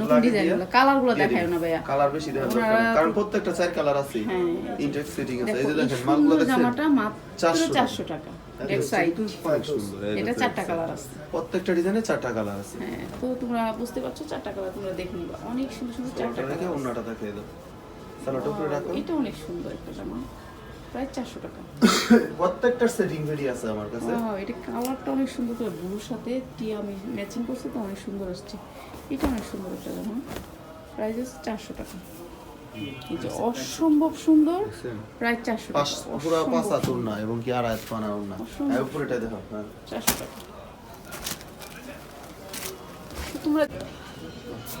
নতুন ডিজাইনগুলো কালারগুলো দেখায় না ভাইয়া। কালার বেশি দেখা। কারণ প্রত্যেকটা চার কালার আছে। ইনটেক্স সেটিং আছে। এই যে দেখেন মালগুলো দেখছেন? জামাটা মাত্র 400 চারশো টাকা। এটা চারটা কালার আছে। প্রত্যেকটা ডিজাইনে চারটা কালার আছে। হ্যাঁ তো তোমরা বুঝতে পারছ চারটা কালার তোমরা দেখে নিবা। অনেক সুন্দর সুন্দর চারটা কালার দেখিয়ে দাও। সালোটা উপরে রাখো। এটা অনেক সুন্দর একটা জামা। প্রায় চারশো টাকা। প্রত্যেকটার সেটিং ভেরি আছে আমার কাছে। Wow, এটা কালারটা অনেক সুন্দর করে ব্লুর সাথে টি আমি ম্যাচিং করছি তো অনেক সুন্দর আসছে। এটা অনেক সুন্দর একটা জামা। প্রাইস হচ্ছে চারশো টাকা। এই যে অসম্ভব সুন্দর প্রায় চারশো পাঁচ টাকা পুরো পাঁচ হাতুর না এবং কি আড়াই হাত পানাও না। হ্যাঁ উপরেটা দেখো হ্যাঁ। চারশো টাকা। তোমরা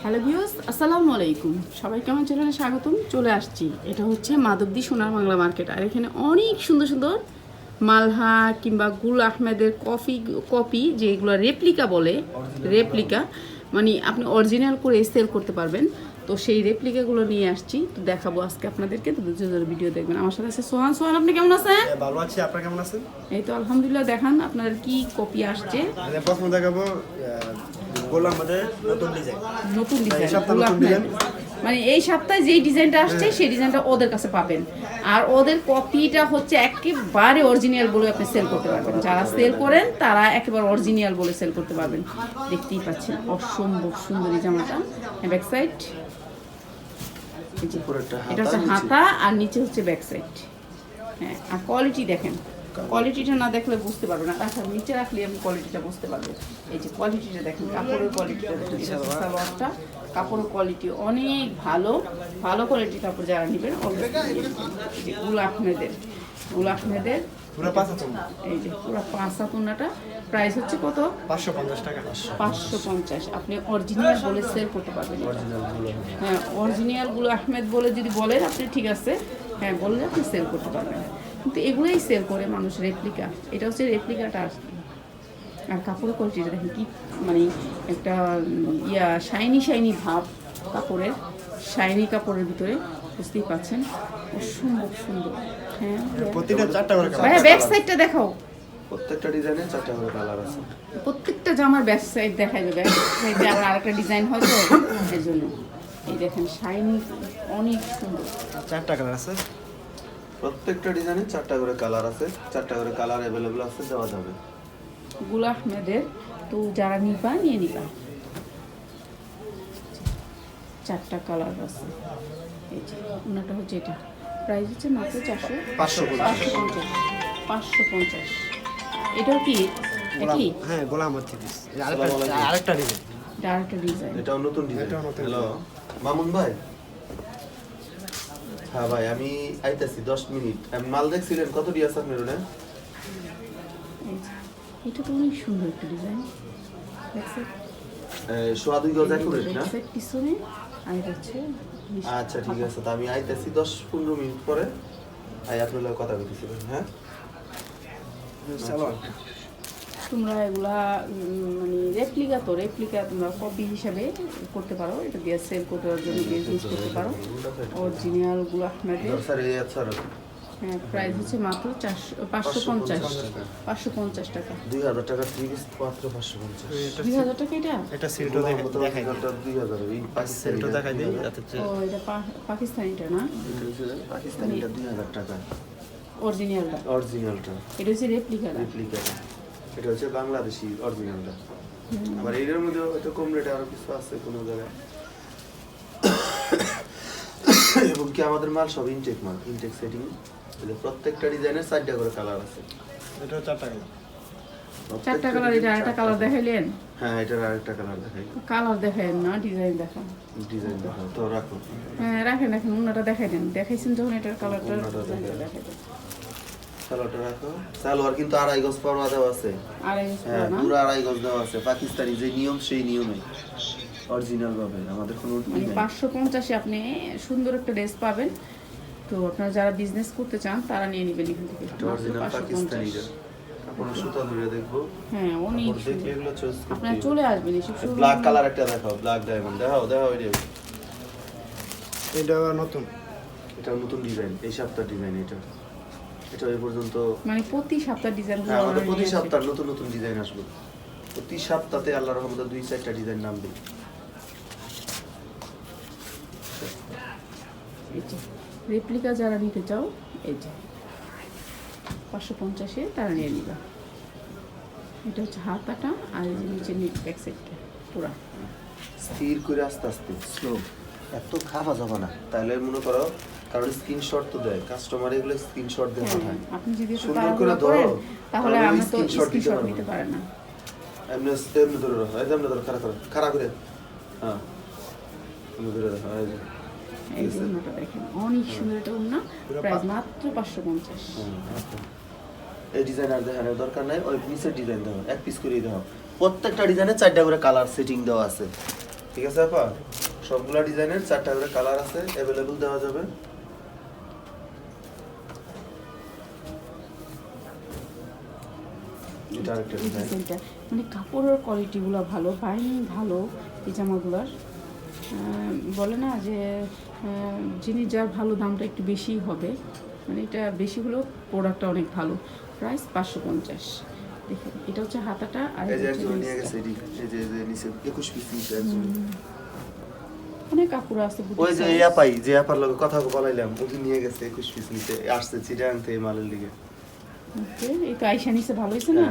হ্যালো ভিউস আসসালামু আলাইকুম। সবাই কেমন চ্যানেলে স্বাগতম। চলে আসছি। এটা হচ্ছে মাধবদী সোনার বাংলা মার্কেট। আর এখানে অনেক সুন্দর সুন্দর মালহা কিংবা গুল আহমেদের কফি, কপি, যেগুলো রেপ্লিকা বলে রেপ্লিকা মানে আপনি অরিজিনাল করে সেল করতে পারবেন। তো সেই রেপ্লিকাগুলো নিয়ে আসছি তো দেখাবো আজকে আপনাদেরকে তো দুজন ভিডিও দেখবেন। আমার সাথে আছে সোহান। সোহান আপনি কেমন আছেন? হ্যাঁ, ভালো আছি। আপনি কেমন আছেন? এই তো আলহামদুলিল্লাহ দেখান আপনার কি কপি আসছে। প্রথম দেখাবো গোলাম আমাদের নতুন ডিজাইন নতুন ডিজাইন সপ্তাহে নতুন ডিজাইন। মানে এই সপ্তাহে যেই ডিজাইনটা আসছে সেই ডিজাইনটা ওদের কাছে পাবেন। আর ওদের কপিটা হচ্ছে একেবারে অরিজিনাল বলে আপনি সেল করতে পারবেন। যারা সেল করেন তারা একেবারে অরিজিনাল বলে সেল করতে পারবেন। দেখতেই পাচ্ছেন অসম্ভব সুন্দরী জামাটা। ব্যাক সাইড এটা হচ্ছে হাতা আর নিচে হচ্ছে ব্যাক সাইড হ্যাঁ আর কোয়ালিটি দেখেন। কোয়ালিটিটা না দেখলে বুঝতে পারবে না। রাখার নিচে রাখলে আমি কোয়ালিটিটা বুঝতে পারব। এই যে কোয়ালিটিটা দেখেন কাপড়ের কোয়ালিটিটা দেখেন সালোয়ারটা। কাপড়ের কোয়ালিটি অনেক ভালো। ভালো কোয়ালিটির কাপড় যারা নেবেন উল আহমেদের উল আহমেদের এই যে পুরো পাঁচ প্রাইস হচ্ছে কত? পাঁচশো পঞ্চাশ টাকা। পাঁচশো পঞ্চাশ। আপনি অরিজিনাল বলে সেল করতে পারবেন। হ্যাঁ অরিজিনালগুলো আহমেদ বলে যদি বলেন আপনি ঠিক আছে। হ্যাঁ বললে আপনি সেল করতে পারবেন। কিন্তু এগুলোই সেল করে মানুষ রেপ্লিকা এটা হচ্ছে রেপ্লিকাটা কি। আর কাপড়ের কোয়ালিটিটা দেখেন কি মানে একটা ইয়া শাইনি শাইনি ভাব কাপড়ের শাইনি কাপড়ের ভিতরে বুঝতেই পাচ্ছেন। অসম্ভব সুন্দর। হ্যাঁ ভাইয়া। কালার ভাইয়া ব্যাক সাইডটা দেখাও। প্রত্যেকটা ডিজাইনে চারটা করে কালার আছে। প্রত্যেকটা জামার ব্যাক সাইড দেখা যাবে ব্যাক সাইডে আবার আরেকটা ডিজাইন হয় তো এর জন্য। এই দেখেন শাইনি অনেক সুন্দর। চারটা কালার আছে। প্রত্যেকটা ডিজাইনে চারটা করে কালার আছে। চারটা করে কালার অ্যাভেলেবল আছে দেওয়া যাবে। গুল আহমেদের তো যারা নিবা নিয়ে নিবা। চারটা কালার আছে। এই যে ওনাটা হচ্ছে এটা। প্রাইস হচ্ছে মাত্র চারশো পাঁচশো পাঁচশো পঞ্চাশ। পাঁচশো পঞ্চাশ। এটাও কি? হ্যাঁ গোলাম হচ্ছে পিস আসসালামু আলাইকুম। আরেকটা ডিজাইন আরেকটা ডিজাইন এটাও নতুন ডিজাইন হ্যালো মামুন ভাই? হ্যাঁ ভাই আমি আইতাছি দশ মিনিট। আমি মাল দেখছিলেন কত দিয়ে আছে আপনার এটা তো অনেক সুন্দর একটা ডিজাইন সোয়া দুই গজ অ্যাকুরেট না? পিছনে। আর হচ্ছে আচ্ছা ঠিক আছে। তো আমি আইতাছি দশ পনেরো মিনিট পরে। আই আপনার লগে কথা বলতেছিলেন হ্যাঁ? তোমরা এগুলা মানে রেপ্লিকা তো রেপ্লিকা তোমরা কপি হিসাবে করতে পারো। এটা দিয়ে সেল করার জন্য বিজনেস করতে পারো। অরিজিনালগুলো আহমেদের স্যার এই হ্যাঁ প্রাইস হচ্ছে মাত্র চারশো পাঁচশো পঞ্চাশ পাঁচশো পঞ্চাশ টাকা। দুই হাজার টাকা থ্রি মাত্র পাঁচশো পঞ্চাশ। এটা দুই হাজার টাকা এটা? এটা সিলটো দেখাই দুই। হাজার এই সিলটো দেখাই দিই হচ্ছে ও এটা পাকিস্তানিটা না? পাকিস্তানিটা দুই হাজার টাকা। অরিজিনালটা। অরিজিনালটা। এটা হচ্ছে রেপ্লিকাটা রেপ্লিকা এটা হচ্ছে বাংলাদেশি অরিজিনালটা। আবার এটার মধ্যে হয়তো কম রেটে আরও কিছু আছে কোনো জায়গায়। এবং কি আমাদের মাল সব ইনটেক মাল ইনটেক সেটিং প্রত্যেকটা ডিজাইনের চারটা করে কালার আছে। এটা চারটা কালার। চারটা কালার এটা আরেকটা কালার দেখাইলেন? হ্যাঁ এটার আরেকটা কালার দেখাই। কালার দেখাই না ডিজাইন দেখান। ডিজাইন দেখাও তো রাখো। হ্যাঁ রাখেন রাখেন অন্যটা দেখাই দেন। দেখাইছেন যখন এটার কালারটা অন্যটা দেখাই। দেখাই দেন। সালোয়ারটা রাখো। সালোয়ার কিন্তু আড়াই গজ পরোয়া দেওয়া আছে। হ্যাঁ পুরো আড়াই গজ দেওয়া আছে। পাকিস্তানি যে নিয়ম সেই নিয়মে। অরিজিনাল ভাবে আমাদের কোনো মানে পাঁচশো পঞ্চাশে আপনি সুন্দর একটা ড্রেস পাবেন। তো আপনারা যারা বিজনেস করতে চান তারা নিয়ে নেবেন এখান থেকে। এটা মাত্র অরিজিনাল 550 পাকিস্তানিটা আপনার সুতা ধরে দেখব। হ্যাঁ অনেক তারপর দেখলে এগুলো চয়েস আপনারা চলে আসবেন এসব ব্ল্যাক কালার একটা দেখাও ব্ল্যাক ডায়মন্ড দেখাও দেখাও এটা এটা নতুন? এটা নতুন ডিজাইন এই সপ্তাহ ডিজাইন এটা। এটা এই পর্যন্ত মানে প্রতি সপ্তাহ ডিজাইন হ্যাঁ আমাদের প্রতি সপ্তাহ নতুন নতুন ডিজাইন আসবে। প্রতি সপ্তাহে আল্লাহর রহমতে দুই চারটা ডিজাইন নামবে যে। রেপ্লিকা যারা নিতে চাও এই যে পাঁচশো পঞ্চাশে তারা নিয়ে নিবা। এটা হচ্ছে হাতাটা আর এই যে নিচে নেক ব্যাক সাইডটা পুরা। স্থির করে আস্তে আস্তে স্লো এত খাওয়া যাবে না তাহলে মনে করো কারণ স্ক্রিনশট তো দেয় কাস্টমার এগুলো স্ক্রিনশট দিয়ে হ্যাঁ, পাঠায়। আপনি যদি সুন্দর করে ধরো, তাহলে আমরা তো স্ক্রিনশট নিতে না। পারেন না। এমনি এমনি ধরে রাখো এমনি ধরো খাড়া করে খাড়া করে। হ্যাঁ এমনি ধরে রাখো এই এই দেখেন। অনেক সুন্দর এটা অন্য প্রাইস মাত্র পাঁচশো পঞ্চাশ। এই ডিজাইন আর দেখানোর দরকার নাই ওই নিচের ডিজাইন দাও এক পিস করে দাও প্রত্যেকটা ডিজাইনে চারটা করে কালার সেটিং দেওয়া আছে। ঠিক আছে আপা? সবগুলা ডিজাইনের চারটা করে কালার আছে অ্যাভেলেবল দেওয়া যাবে। মানে কাপড়ের কোয়ালিটিগুলো ভালো বাইনিং ভালো এই জামাগুলোর। বলে না যে জিনিস যার ভালো দামটা একটু বেশি হবে মানে এটা বেশি হলেও প্রোডাক্টটা অনেক ভালো। প্রাইস পাঁচশো পঞ্চাশ। দেখুন এটা হচ্ছে হাতাটা আর অনেক কাপড় আছে ওই যে। এই আপাই যে আপার লগে কথা বলাইলাম ওকে নিয়ে গেছে একুশ পিস নিচে আসছে চিটাং থেকে মালের লিগে। এই তো আইসা নিচে ভালো হয়েছে না।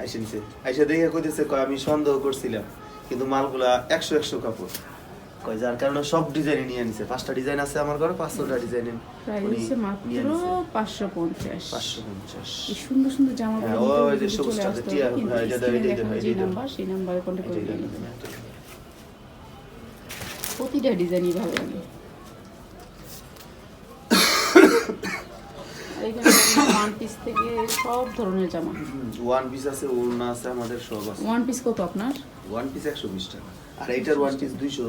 আইসা নিচে। আইসা দেখে কইতেছে কয় আমি সন্দেহ করছিলাম কিন্তু মালগুলা একশো একশো কাপড়। কয় যার কারণে সব ডিজাইন নিয়ে নিছে পাঁচটা ডিজাইন আছে আমার ঘরে ডিজাইন প্রাইস মাত্র নিছে পাঁচশো পঞ্চাশ। পাঁচশো পঞ্চাশ। এই সুন্দর সুন্দর জামাগুলো হ্যাঁ, ওই যে আসতে টিয়া, হ্যাঁ, এটা দাও, দাও। নাম্বার সেই নাম্বারে করে প্রতিটা ডিজাইনই ভালো লাগে ওয়ান পিস থেকে সব ধরনের জামা। ওয়ান পিস আছে ওড়না আছে আমাদের সব আছে। ওয়ান পিস কত আপনার? ওয়ান পিস একশো বিশ টাকা। আর এইটার ওয়ান পিস দুইশো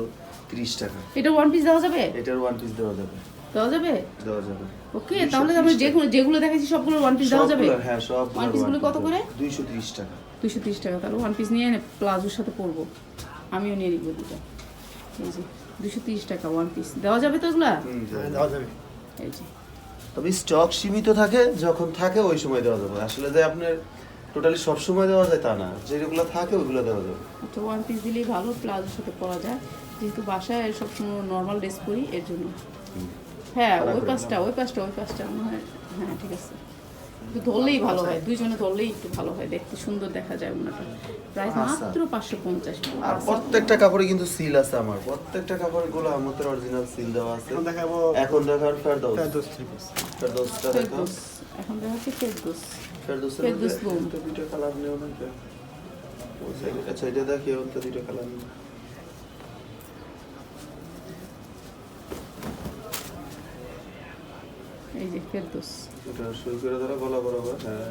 ত্রিশ টাকা। এটা ওয়ান পিস দেওয়া যাবে? এটার ওয়ান পিস দেওয়া যাবে। দেওয়া যাবে? দেওয়া যাবে। ওকে তাহলে আমরা যেগুলো যেগুলো দেখাচ্ছি সবগুলো ওয়ান পিস দেওয়া যাবে? হ্যাঁ সব ওয়ান পিসগুলো কত করে? দুইশো ত্রিশ টাকা। দুশো তিরিশ টাকা তাহলে ওয়ান পিস নিয়ে প্লাজোর সাথে পরবো। আমিও নিয়ে নিবো দুটো এই যে দুশো তিরিশ টাকা ওয়ান পিস দেওয়া যাবে তো হুম, হ্যাঁ, দেওয়া যাবে। এই যে। তবে স্টক সীমিত থাকে যখন থাকে ওই সময় দেওয়া যাবে। আসলে যে আপনার টোটালি সব সময় দেওয়া যায় তা না। যেগুলো থাকে ওইগুলো দেওয়া যাবে একটা ওয়ান পিস দিলেই ভালো প্লাজোর সাথে পরা যায়। যেহেতু বাসায় সবসময় নর্মাল ড্রেস পরি এর জন্য। হ্যাঁ ওই পাঁচটা ওই পাঁচটা ওই পাঁচটা মনে হয় হ্যাঁ ঠিক আছে। একটু ধরলেই ভালো হয় দুইজনে ধরলেই একটু ভালো হয় দেখতে সুন্দর দেখা যায় ওনাটা। প্রাইস আচ্ছা। মাত্র পাঁচশো পঞ্চাশ আর প্রত্যেকটা কাপড়ে কিন্তু সিল আছে আমার। প্রত্যেকটা কাপড়ে গুলো আমাদের অরিজিনাল সিল দেওয়া আছে। এখন দেখাবো এখন দেখার ফেরদৌস। ফেরদৌস ফেরদৌসটা এখন দেখা। হচ্ছে ফেরদৌস। ফেরদৌস। কালার নেও না আচ্ছা এটা দেখি ওটা দুইটা কালার নেই। এই যে ফেরদৌস এটা সই করে ধরো গলা বরাবর হ্যাঁ।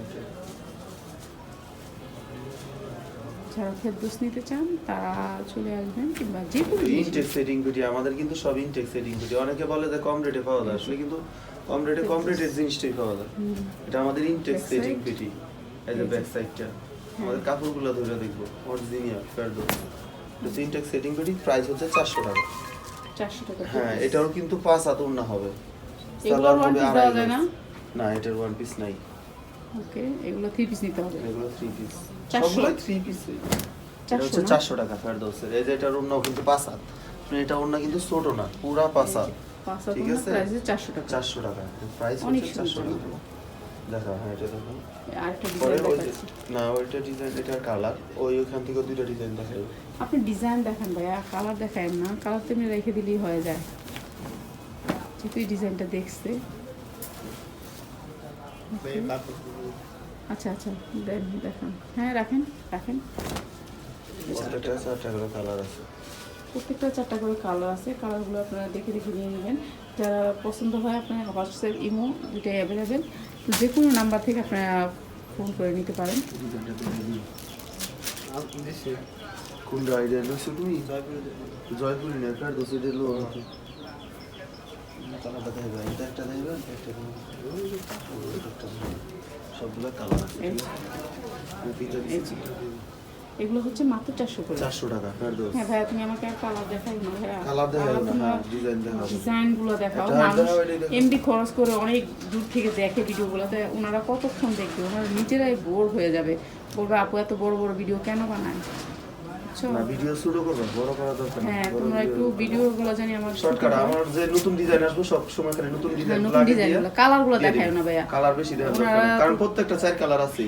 যারা ফেরদৌস নিতে চান তারা চলে আসবেন কিংবা যে কোনো ইনটেক সেটিং ভিডিও আমাদের কিন্তু সব ইনটেক সেটিং ভিডিও অনেকে বলে যে কম রেটে পাওয়া যায় আসলে কিন্তু কম রেটে কম রেটের জিনিসটাই পাওয়া যায়। এটা আমাদের ইনটেক সেটিং? ভিডিও এই যে ব্যাক সাইডটা আমাদের কাপড়গুলো ধরে দেখব অরিজিনাল ফেরদৌস এটা ইনটেক সেটিং ভিডিও প্রাইস হচ্ছে চারশো টাকা। চারশো টাকা হ্যাঁ এটাও কিন্তু পাঁচ হাত উন্না হবে। সালোয়ার হবে আড়াই না? না এটার ওয়ান পিস নাই। ওকে এগুলো থ্রি পিস নিতে হবে। এগুলো থ্রি পিস? সবগুলো থ্রি পিস এটা হচ্ছে? চারশো টাকা ফেরদৌসের এই যে এটার অন্যও কিন্তু পাঁচ হাত। মানে এটা অন্য কিন্তু ছোট না পুরা পাঁচ হাত। ঠিক আছে? চারশো টাকা। চারশো টাকা। প্রাইস হচ্ছে চারশো টাকা। দেখা হ্যাঁ এটা দেখো। পরে ওই যে না ওইটা ডিজাইন এটার কালার ওই ওখান থেকে দুইটা ডিজাইন দেখাই। আপনি ডিজাইন দেখান ভাইয়া কালার দেখায় না। কালার তেমনি রেখে দিলেই হয়ে যায়। যেহেতু এই ডিজাইনটা দেখছে। আচ্ছা আচ্ছা দেন দেখান। হ্যাঁ রাখেন রাখেন। কালার আছে। প্রত্যেকটা চারটা করে কালার আছে। কালারগুলো আপনারা দেখে দেখে নিয়ে নেবেন। যারা পছন্দ হয় আপনার হোয়াটসঅ্যাপ ইমো দুটাই অ্যাভেলেবেল তো যে কোনো নাম্বার থেকে আপনারা ফোন করে নিতে পারেন। আইডিয়া লইছো তুমি? জয়পুরি না এটা লো। সবগুলো কালার আছে। এগুলো হচ্ছে মাত্র চারশো করে। চারশো টাকা ফেরদৌস হ্যাঁ ভাইয়া তুমি আমাকে কালার দেখাই না ভাইয়া কালার দেখাবো না হ্যাঁ ডিজাইনগুলো দেখাও। মানুষ দেখাও, খরচ করে অনেক দূর থেকে দেখে ভিডিও ভিডিওগুলোতে ওনারা কতক্ষণ দেখবে? ওনারা নিজেরাই বোর হয়ে যাবে। বলবে আপু এত বড় বড় ভিডিও কেন বানায়? বুঝছ না ভিডিও শুরু করবে বড় করা দরকার হ্যাঁ তোমরা একটু ভিডিওগুলো জানি আমার শর্টকাট আমার যে নতুন ডিজাইন আসবে সব সময় খালি নতুন ডিজাইন নতুন ডিজাইনগুলো কালারগুলো দেখায় না ভাইয়া। কালার বেশি দেখা দরকার ওনারা- নেই। কারণ প্রত্যেকটা চার কালার আছে।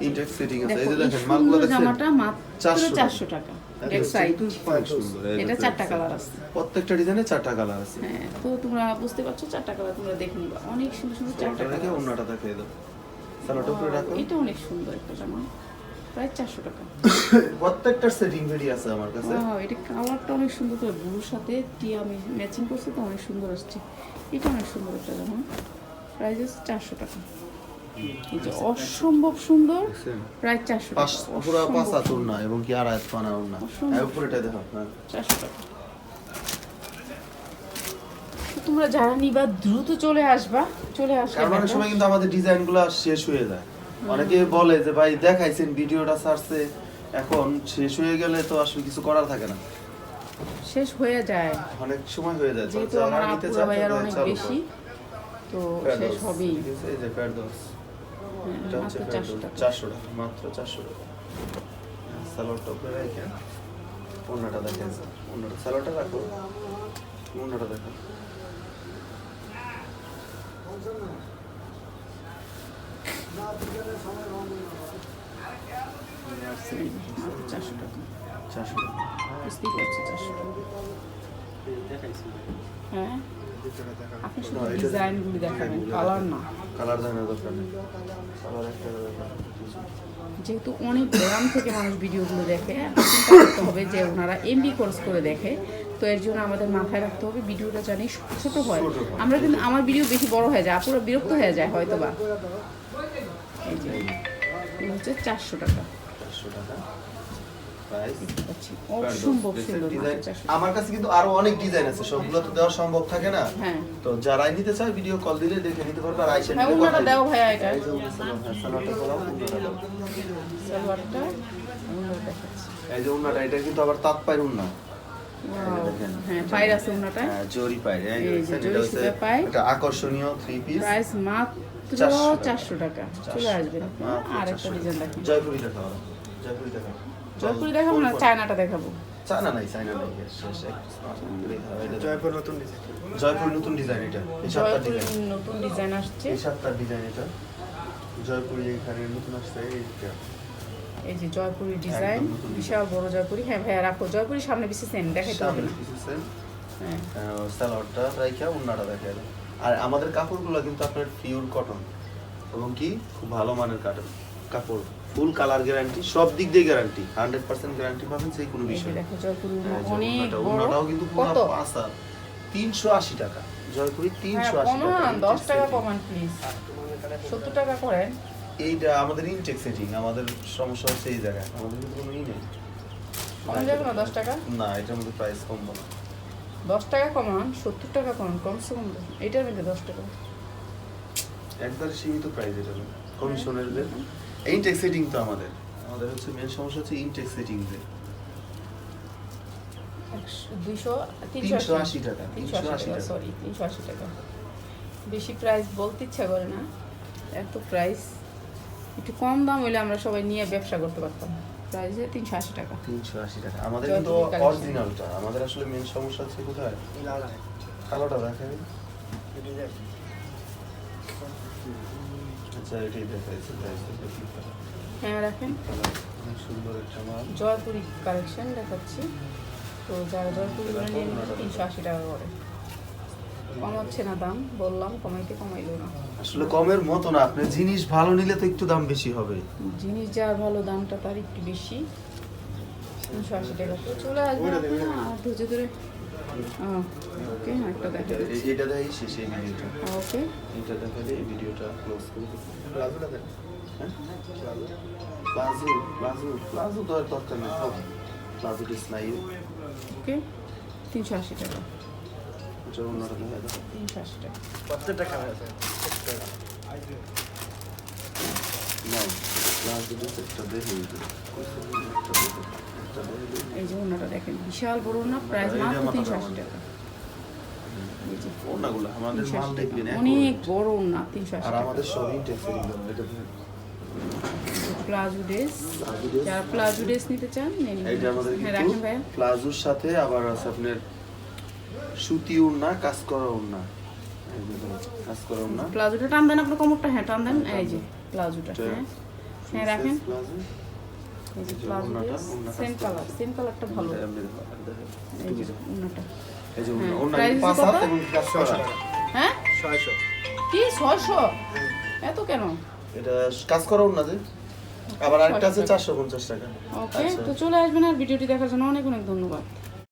ইনটেক্স সেটিং আছে এই যে দেখেন মালগুলো দেখেন জামাটা মাত্র 400 টাকা। এক সাইড অনেক সুন্দর এই যে এটা চারটা কালার আছে। প্রত্যেকটা ডিজাইনে চারটা কালার আছে। হ্যাঁ তো তোমরা বুঝতে পারছ চারটা কালার তোমরা দেখে নিবা। অনেক সুন্দর সুন্দর চারটা কালার অন্যটা দাও। সালোটা উপরে রাখো। এটা অনেক সুন্দর একটা জামা। প্রায় চারশো টাকা। প্রত্যেকটা সেটিং ভেরি আছে আমার কাছে। Wow, এটা কালারটা অনেক সুন্দর ব্লুর সাথে টিয়া আমি ম্যাচিং করছে তো অনেক সুন্দর আসছে। এটা অনেক সুন্দর একটা জামা। প্রাইস চারশো টাকা। এই যে অসম্ভব সুন্দর প্রায় চারশো পাঁচ টাকা পুরো পাঁচ আতুর না এবং কি আড়াই পানাও না। হ্যাঁ উপরেটা দেখো হ্যাঁ চারশো টাকা। তোমরা যারা নিবা দ্রুত চলে আসবা। চলে আসবে কারণ অনেক সময় কিন্তু আমাদের ডিজাইনগুলো শেষ হয়ে যায়। অনেকে বলে যে ভাই দেখাইছেন ভিডিওটা ছাড়ছে এখন শেষ হয়ে গেলে তো আসলে কিছু করার থাকে না। শেষ হয়ে যায়। অনেক সময় হয়ে যায় যেহেতু আমার নিতে আপুরা ভাইয়ার অনেক বেশি তো শেষ হবেই। এই যে ফেরদৌস। হ্যাঁ, এটা হচ্ছে চারশো। টাকা। মাত্র চারশো টাকা। সালোয়ারটা উপরে রেখে অন্যটা দেখেন অন্যটা সালোয়ারটা রাখো। অন্যটা দেখো চারশো টাকা চারশো টাকা বুঝতেই পারছি চারশো টাকা হ্যাঁ আপনি শুধু ডিজাইনগুলি দেখাবেন কালার না কালার জানার দরকার নেই কালার একটা যেহেতু অনেক গ্রাম থেকে মানুষ ভিডিওগুলো দেখে করতে হবে যে ওনারা এমবি কোর্স করে দেখে তো এর জন্য আমাদের মাথায় রাখতে হবে ভিডিওটা জানি ছোট হয়। আমরা কিন্তু আমার ভিডিও বেশি বড় হয়ে যায় আপুরা বিরক্ত হয়ে যায় হয়তো বা হচ্ছে চারশো টাকা। চারশো টাকা। প্রাইস দেখতে পাচ্ছি অসম্ভব সুন্দর ডিজাইন মাত্র 400 টাকা। আমার কাছে কিন্তু আরও অনেক ডিজাইন আছে সবগুলো তো দেওয়া সম্ভব থাকে না। হ্যাঁ। তো যারাই নিতে চায় ভিডিও কল দিলে দেখে নিতে পারবে আর আইসা হ্যাঁ দাও। এটা। এই যে হ্যাঁ, উন্নাটা এটা কিন্তু আবার তাঁত পায়ের উন্না আকর্ষণীয় থ্রি পিস প্রাইস মাত্র চারশো টাকা। চলে আসবেন আর একটা ডিজাইন দেখেন জয়পুরি দেখা জয়পুরি দেখা জয়পুরি দেখাবো না চায়নাটা দেখাবো। চায়না নাই চায়না নাই। শেষ এক এটা জয়পুর নতুন ডিজাইন জয়পুর নতুন ডিজাইন এটা। এই সাতটা ডিজাইন নতুন ডিজাইন আসছে। এই সাতটার ডিজাইন এটা। জয়পুরি এখানে নতুন আসছে এইটা এই যে জয়পুরি ডিজাইন বিশাল বড় জয়পুরি। হ্যাঁ ভাইয়া রাখো। জয়পুরি সামনে বেশি সেন দেখাইতে হবে না হ্যাঁ। সালোয়ারটা রাইখা উন্নাটা দেখা যায় আর আমাদের কাপড়গুলো কিন্তু আপনার পিওর কটন এবং কি? খুব ভালো মানের কাটন কাপড়। ফুল কালার গ্যারান্টি সব দিক দিয়ে গ্যারান্টি হান্ড্রেড পার্সেন্ট গ্যারান্টি পাবেন যে কোনো বিষয় জয়পুরি হ্যাঁ, কিন্তু পুরো পাঁচা তিনশো আশি টাকা। জয়পুরি হ্যাঁ তিনশো আশি টাকা। দশ টাকা কমান প্লিজ সত্তর টাকা করেন। এইটা আমাদের ইনটেক সেটিং আমাদের সমস্যা হচ্ছে এই জায়গায়। আমাদের কিন্তু কোনো ই নেই। না দশ টাকা? না এটার মধ্যে প্রাইস না। দশ টাকা কমান সত্তর টাকা কমান কমসে কম মধ্যে দশ টাকা। একবার সীমিত প্রাইস এটা। কমিশনের ইনটেক সেটিং তো আমাদের। আমাদের হচ্ছে মেন সমস্যা হচ্ছে ইনটেক সেটিং যে দুইশো তিনশো আশি। টাকা তিনশো আশি টাকা সরি তিনশো আশি টাকা। বেশি প্রাইস বলতে ইচ্ছা করে না। এত প্রাইস একটু কম দাম হলে আমরা সবাই নিয়ে ব্যবসা করতে পারতাম। প্রাইস তিনশো আশি টাকা। তিনশো আশি টাকা। আমাদের কিন্তু অরিজিনালটা আমাদের আসলে মেন সমস্যা হচ্ছে কোথায়? কালোটা দেখেন আচ্ছা এটাই দেখাইছে হ্যাঁ রাখেন। সুন্দর একটা মাল। জয়পুরি কালেকশন দেখাচ্ছি। তো যারা জয়পুরি নিয়ে তিনশো আশি টাকা করে। যাচ্ছে না দাম? বললাম কমাইতে কমাইলো না। আসলে কমের মতো না আপনি জিনিস ভালো নিলে তো একটু দাম বেশি হবে। জিনিস যার ভালো দামটা তার একটু বেশি। তিনশো আশি টাকা। একটা দেখাই ওকে। এটা ভিডিওটা প্লাজো প্লাজো প্লাজো দরকার নেই প্লাজো ওকে তিনশো আশি টাকা। এই যে ওনাটা দেখেন বিশাল বড় না? প্রাইস মাত্র তিনশো আশি টাকা। এই যে ওনাগুলো আমাদের 380 মাল টাকা। দেখবেন অনেক বড় না? তিনশো আশি টাকা। আমাদের সবই প্লাজো ড্রেস। Palazzo dress. যারা প্লাজো ড্রেস নিতে চান হ্যাঁ রাখেন ভাইয়া। প্লাজোর সাথে আবার আছে আপনার সুতি উড়না কাজ করা উড়না এই কাজ করা উড়না প্লাজোটা টান দেন আপনার কোমরটা হ্যাঁ টান দেন। এই যে প্লাজোটা হ্যাঁ। হ্যাঁ রাখেন। প্লাজো। এই যে সেম কালার সেম কালারটা ভালো। এই যে এই যে হ্যাঁ, এবং। হ্যাঁ? কি ছয়শো? এত কেন? এটা কাজ করা উড়না যে। আবার আরেকটা আছে চারশো পঞ্চাশ টাকা। ওকে আচ্ছা। তো চলে আসবেন আর ভিডিওটি দেখার জন্য অনেক অনেক ধন্যবাদ।